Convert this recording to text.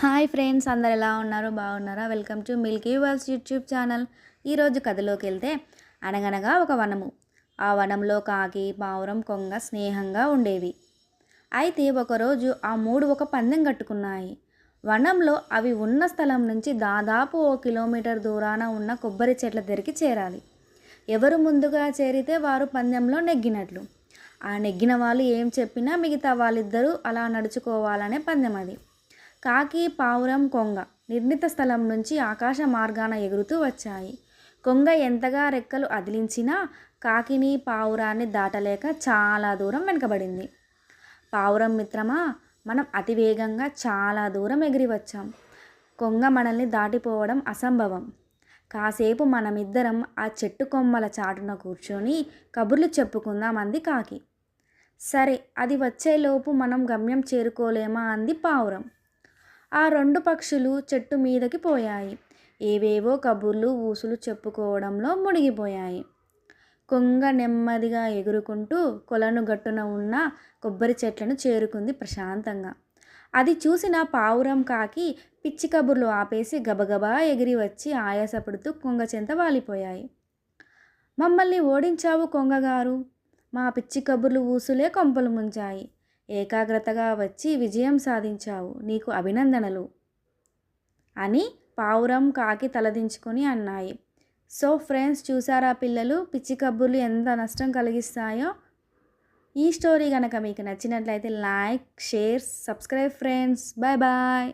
Hi friends అందరు ఎలా ఉన్నారు? బాగున్నారా? Welcome to Milky Verse YouTube channel. ఈరోజు కథలోకి వెళ్తే అనగనగా ఒక వనము. ఆ వనంలో కాకి పావురం కొంగ స్నేహంగా ఉండేవి. అయితే ఒకరోజు ఆ మూడు ఒక పందెం కట్టుకున్నాయి. వనంలో అవి ఉన్న స్థలం నుంచి దాదాపు ఓ కిలోమీటర్ దూరాన ఉన్న కొబ్బరి చెట్ల దగ్గరికి చేరాలి. ఎవరు ముందుగా చేరితే వారు పందెంలో నెగ్గినట్లు. ఆ నెగ్గిన వాళ్ళు ఏం చెప్పినా మిగతా వాళ్ళిద్దరూ అలా నడుచుకోవాలనే పందెం అది. కాకి పావురం కొంగ నిర్ణీత స్థలం నుంచి ఆకాశ మార్గాన ఎగురుతూ వచ్చాయి. కొంగ ఎంతగా రెక్కలు అదిలించినా కాకిని పావురాన్ని దాటలేక చాలా దూరం వెనుకబడింది. పావురం మిత్రమా మనం అతివేగంగా చాలా దూరం ఎగిరి వచ్చాం. కొంగ మనల్ని దాటిపోవడం అసంభవం. కాసేపు మనమిద్దరం ఆ చెట్టు కొమ్మల చాటున కూర్చొని కబుర్లు చెప్పుకుందాం అంది కాకి. సరే అది వచ్చేలోపు మనం గమ్యం చేరుకోలేమా అంది పావురం. ఆ రెండు పక్షులు చెట్టు మీదకి పోయాయి. ఏవేవో కబుర్లు ఊసులు చెప్పుకోవడంలో మునిగిపోయాయి. కొంగ నెమ్మదిగా ఎగురుకుంటూ కొలను గట్టున ఉన్న కొబ్బరి చెట్లను చేరుకుంది ప్రశాంతంగా. అది చూసిన పావురం కాకి పిచ్చి కబుర్లు ఆపేసి గబగబా ఎగిరి వచ్చి ఆయాసపడుతూ కొంగ చెంత వాలిపోయాయి. మమ్మల్ని ఓడించావు కొంగగారు. మా పిచ్చి కబుర్లు ఊసులే కొంపలు ముంచాయి. ఏకాగ్రతగా వచ్చి విజయం సాధించావు. నీకు అభినందనలు. అని పావురం కాకి తలదించుకొని అన్నాయి. సో ఫ్రెండ్స్ చూసారా పిల్లలు? పిచ్చి కబుర్లు ఎంత నష్టం కలిగిస్తాయో? ఈ స్టోరీ కనుక మీకు నచ్చినట్లయితే like share subscribe friends. Bye bye.